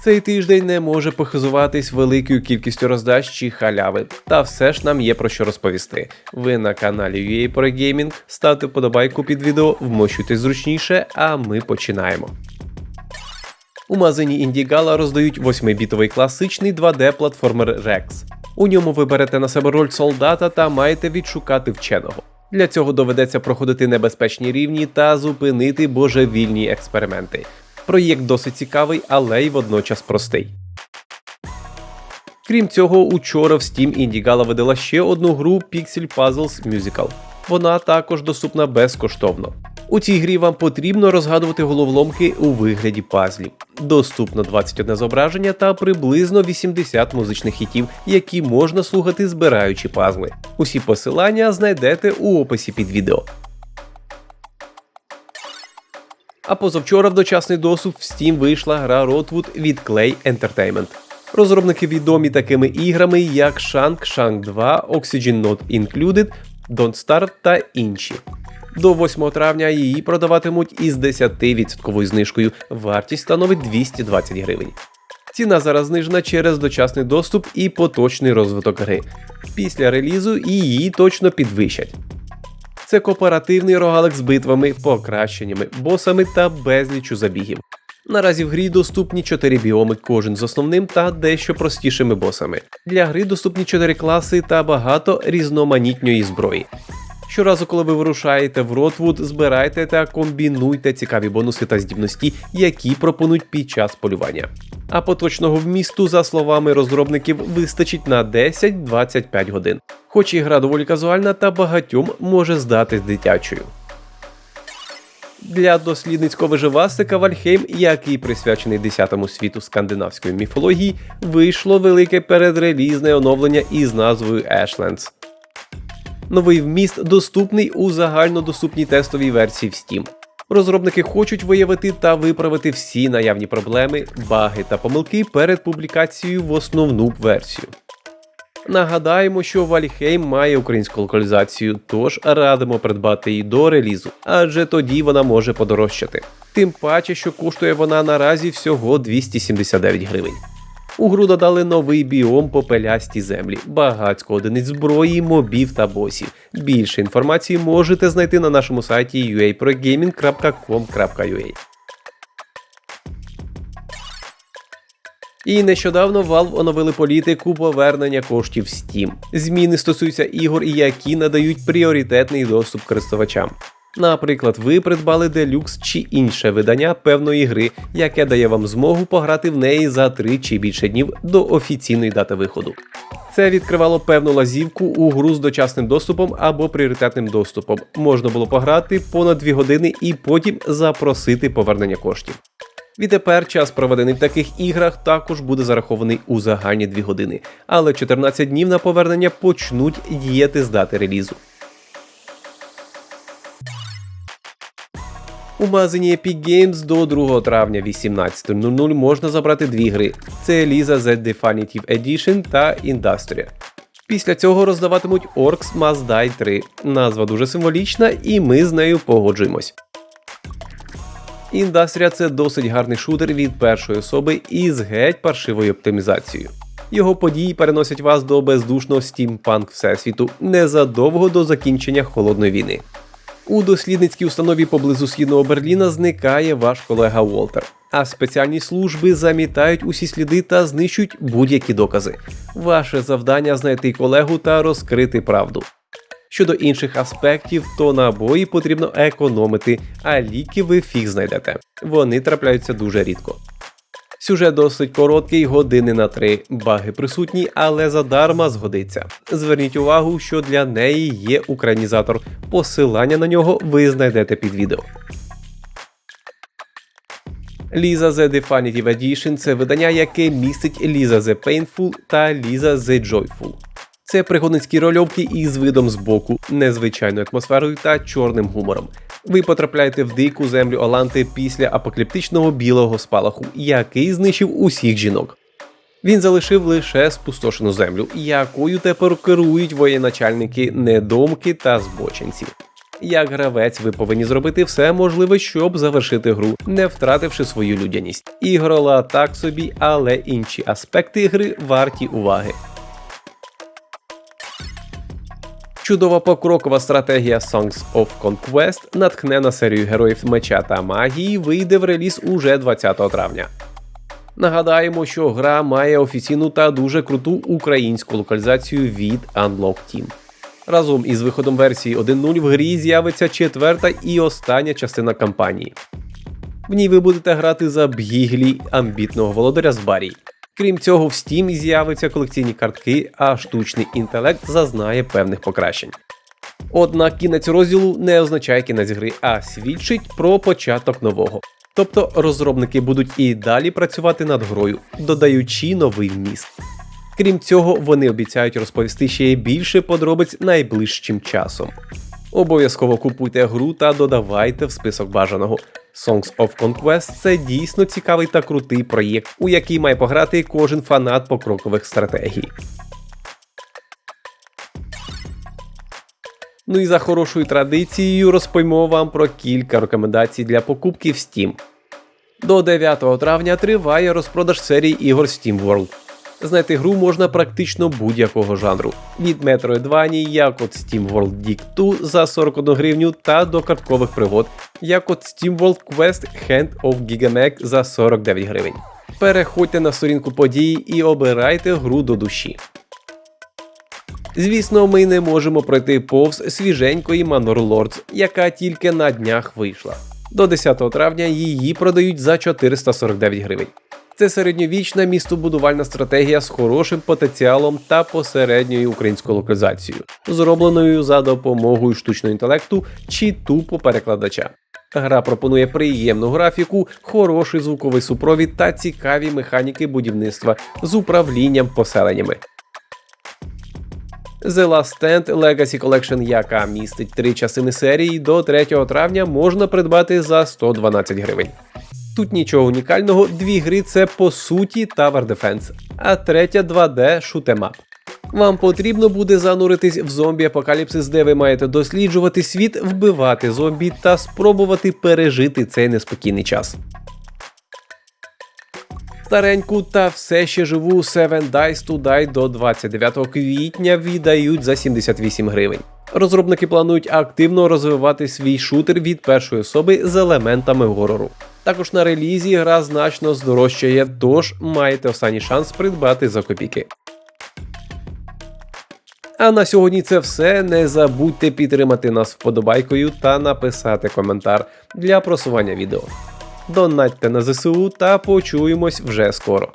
Цей тиждень не може похизуватись великою кількістю роздач чи халяви, та все ж нам є про що розповісти. Ви на каналі UA Pro Gaming, ставте вподобайку під відео, вмощуйтесь зручніше, а ми починаємо. У магазині Індігала роздають 8-бітовий класичний 2D-платформер Rex. У ньому ви берете на себе роль солдата та маєте відшукати вченого. Для цього доведеться проходити небезпечні рівні та зупинити божевільні експерименти. Проєкт досить цікавий, але й водночас простий. Крім цього, учора в Steam Індігала видала ще одну гру Pixel Puzzles Musical. Вона також доступна безкоштовно. У цій грі вам потрібно розгадувати головоломки у вигляді пазлів. Доступно 21 зображення та приблизно 80 музичних хітів, які можна слухати збираючи пазли. Усі посилання знайдете у описі під відео. А позавчора в дочасний доступ в Steam вийшла гра Rotwood від Clay Entertainment. Розробники відомі такими іграми, як Shank, Shank 2, Oxygen Not Included, Don't Starve та інші. До 8 травня її продаватимуть із 10% знижкою. Вартість становить 220 гривень. Ціна зараз знижена через дочасний доступ і поточний розвиток гри. Після релізу її точно підвищать. Це кооперативний рогалик з битвами, покращеннями, босами та безлічу забігів. Наразі в грі доступні 4 біоми, кожен з основним та дещо простішими босами. Для гри доступні 4 класи та багато різноманітньої зброї. Щоразу, коли ви вирушаєте в Ротвуд, збирайте та комбінуйте цікаві бонуси та здібності, які пропонують під час полювання. А поточного вмісту, за словами розробників, вистачить на 10-25 годин. Хоч і гра доволі казуальна та багатьом може здатись дитячою. Для дослідницького виживастика Вальхейм, який присвячений 10-му світу скандинавської міфології, вийшло велике передрелізне оновлення із назвою Ashlands. Новий вміст доступний у загальнодоступній тестовій версії в Steam. Розробники хочуть виявити та виправити всі наявні проблеми, баги та помилки перед публікацією в основну версію. Нагадаємо, що Вальхейм має українську локалізацію, тож радимо придбати її до релізу, адже тоді вона може подорожчати. Тим паче, що коштує вона наразі всього 279 гривень. У гру додали новий біом попелясті землі, багатько одиниць зброї, мобів та босів. Більше інформації можете знайти на нашому сайті uaprogaming.com.ua. І нещодавно Valve оновили політику повернення коштів Steam. Зміни стосуються ігор, які надають пріоритетний доступ користувачам. Наприклад, ви придбали делюкс чи інше видання певної гри, яке дає вам змогу пограти в неї за 3 чи більше днів до офіційної дати виходу. Це відкривало певну лазівку у гру з дочасним доступом або пріоритетним доступом. Можна було пограти понад 2 години і потім запросити повернення коштів. Відтепер час, проведений в таких іграх, також буде зарахований у загальні 2 години, але 14 днів на повернення почнуть діяти з дати релізу. У магазині Epic Games до 2 травня 18.00 можна забрати дві гри: це Lisa The Definitive Edition та Industria. Після цього роздаватимуть Orcs Must Die 3. Назва дуже символічна, і ми з нею погоджуємось. Індастрія це досить гарний шутер від першої особи із геть паршивою оптимізацією. Його події переносять вас до бездушного стімпанк всесвіту незадовго до закінчення холодної війни. У дослідницькій установі поблизу східного Берліна зникає ваш колега Уолтер, а спеціальні служби замітають усі сліди та знищують будь-які докази. Ваше завдання знайти колегу та розкрити правду. Щодо інших аспектів, то набої потрібно економити, а ліки ви фіг знайдете. Вони трапляються дуже рідко. Сюжет досить короткий, години на три. Баги присутні, але задарма згодиться. Зверніть увагу, що для неї є українізатор. Посилання на нього ви знайдете під відео. Ліза The Definitive Edition це видання, яке містить Ліза The Painful та Ліза The Joyful. Це пригодницькі рольовки із видом збоку, незвичайною атмосферою та чорним гумором. Ви потрапляєте в дику землю Оланти після апокаліптичного білого спалаху, який знищив усіх жінок. Він залишив лише спустошену землю, якою тепер керують воєначальники недомки та збочинці. Як гравець, ви повинні зробити все можливе, щоб завершити гру, не втративши свою людяність. Ігрола так собі, але інші аспекти гри варті уваги. Чудова покрокова стратегія Songs of Conquest натхне на серію героїв меча та магії вийде в реліз уже 20 травня. Нагадаємо, що гра має офіційну та дуже круту українську локалізацію від Unlock Team. Разом із виходом версії 1.0 в грі з'явиться четверта і остання частина кампанії. В ній ви будете грати за б'їглі амбітного володаря з Барій. Крім цього, в Steam з'являться колекційні картки, а штучний інтелект зазнає певних покращень. Однак кінець розділу не означає кінець гри, а свідчить про початок нового. Тобто розробники будуть і далі працювати над грою, додаючи новий вміст. Крім цього, вони обіцяють розповісти ще більше подробиць найближчим часом. Обов'язково купуйте гру та додавайте в список бажаного. Songs of Conquest це дійсно цікавий та крутий проєкт, у який має пограти кожен фанат покрокових стратегій. Ну і за хорошою традицією розповімо вам про кілька рекомендацій для покупки в Steam. До 9 травня триває розпродаж серії ігор Steam World. Знайти гру можна практично будь-якого жанру. Від Metroidvania, як от Steam World Dig 2 за 41 гривню та до карткових пригод, як от Steam World Quest Hand of Gigameg за 49 гривень. Переходьте на сторінку події і обирайте гру до душі. Звісно, ми не можемо пройти повз свіженької Manor Lords, яка тільки на днях вийшла. До 10 травня її продають за 449 гривень. Це середньовічна містобудувальна стратегія з хорошим потенціалом та посередньою українською локалізацією, зробленою за допомогою штучного інтелекту чи тупо перекладача. Гра пропонує приємну графіку, хороший звуковий супровід та цікаві механіки будівництва з управлінням поселеннями. The Last Stand Legacy Collection, яка містить три частини серії, до 3 травня можна придбати за 112 гривень. Тут нічого унікального, дві гри це по суті Tower Defense, а третя 2D Shoot'em Up. Вам потрібно буде зануритись в зомбі апокаліпсис, де ви маєте досліджувати світ, вбивати зомбі та спробувати пережити цей неспокійний час. Стареньку та все ще живу Seven Dice to Die до 29 квітня віддають за 78 гривень. Розробники планують активно розвивати свій шутер від першої особи з елементами горору. Також на релізі гра значно здорожчає, тож маєте останній шанс придбати за копійки. А на сьогодні це все. Не забудьте підтримати нас вподобайкою та написати коментар для просування відео. Донатьте на ЗСУ та почуємось вже скоро.